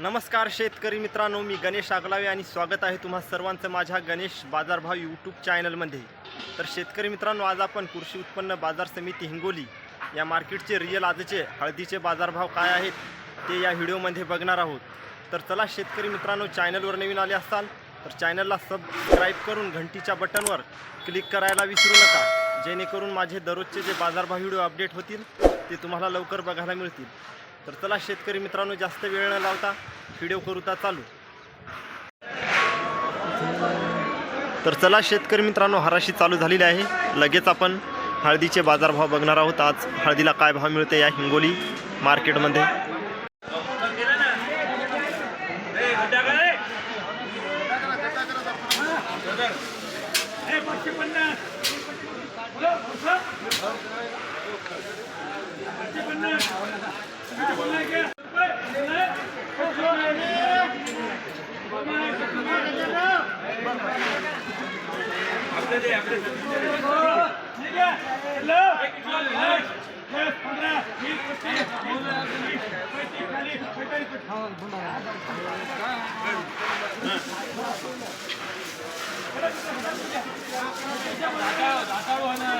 नमस्कार शेतकरी मित्रांनो मी गणेश आगलावे आणि स्वागत आहे तुम्हा सर्वांचं माझ्या गणेश बाजारभाव यूट्यूब चॅनलमध्ये. तर शेतकरी मित्रांनो आज आपण कृषी उत्पन्न बाजार समिती हिंगोली या मार्केटचे रिअल आजचे हळदीचे बाजारभाव काय आहेत ते या व्हिडिओमध्ये बघणार आहोत. तर चला शेतकरी मित्रांनो चॅनलवर नवीन आले असाल तर चॅनलला सबस्क्राईब करून घंटीच्या बटनवर क्लिक करायला विसरू नका जेणेकरून माझे दररोजचे जे बाजारभाव व्हिडिओ अपडेट होतील ते तुम्हाला लवकर बघायला मिळतील. तर चला शेतकरी मित्रांनो जास्त वेळ न लावता व्हिडिओ करूता चालू. तर चला शेतकरी मित्रांनो हराशी चालू झालेली आहे. लगेच आपण हळदीचे बाजारभाव बघणार आहोत. आज हळदीला काय भाव मिळते या हिंगोली मार्केटमध्ये? Datao, datao na.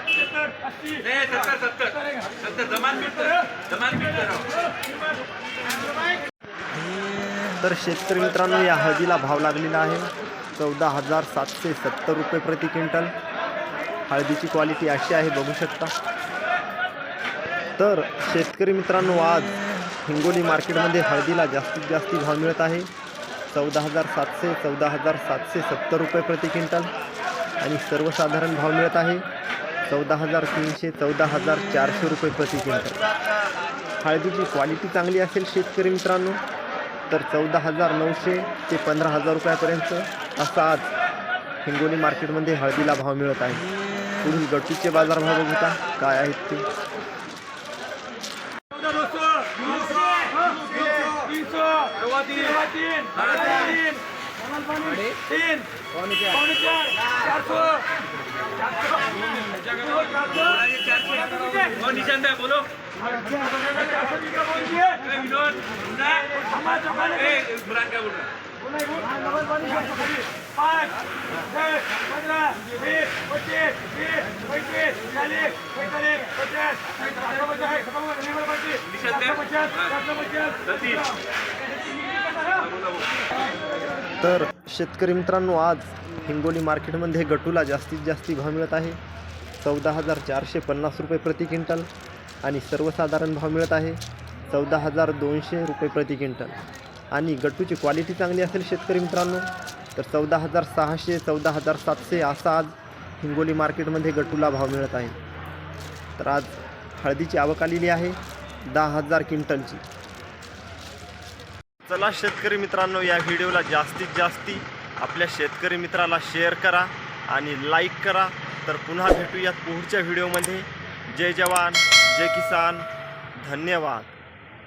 नहीं सत्तर सत्तर. सत्तर जमान पीट करो जमान पीट करो तर शेतकरी मित्रांनो या हळदीला भाव लागलेला आहे. चौदा हजार सातशे सत्तर रुपये प्रति क्विंटल. हळदीची क्वालिटी अशी आहे बघू शकता. तर शेतकरी मित्रांनो आज हिंगोली मार्केटमध्ये हळदीला जास्तीत जास्त भाव मिळत आहे. चौदा हजार सातशे चौदा हजार सातशे सत्तर रुपये प्रति क्विंटल. आणि सर्वसाधारण भाव मिळत आहे. चौदा हजार तीनशे चौदा हजार चारशे रुपये प्रति क्विंटल हळदीची क्वालिटी चांगली असेल शेतकरी मित्रांनो तर चौदा हजार नऊशे ते पंधरा हजार रुपयापर्यंत असा आज हिंगोली मार्केटमध्ये हळदीला भाव मिळत आहे पुढील गटूचे बाजारभाव बघूता काय आहेत ते और निशान बोलो. विनोद ए बुरान बोल रहा तर शेतकरी मित्रांनो आज हिंगोली मार्केटमध्ये गटूला जास्तीत जास्त भाव मिळत आहे. चौदा हजार चारशे पन्नास रुपये प्रति क्विंटल आणि सर्वसाधारण भाव मिळत आहे चौदा हजार दोनशे रुपये प्रति क्विंटल. आणि गट्टूची क्वालिटी चांगली असेल शेतकरी मित्रांनो तर चौदा हजार सहाशे चौदा हजार सातशे असा आज हिंगोली मार्केटमध्ये गट्टूला भाव मिळत आहे. तर आज हळदीची आवक आलेली आहे दहा हजार क्विंटलची. चला शेतकरी मित्रांनो या व्हिडिओला जास्तीत जास्ती आपल्या शेतकरी मित्राला शेअर करा आणि लाईक करा. तर पुन्हा भेटूयात पुढच्या व्हिडिओमध्ये. जय जवान जय किसान. धन्यवाद.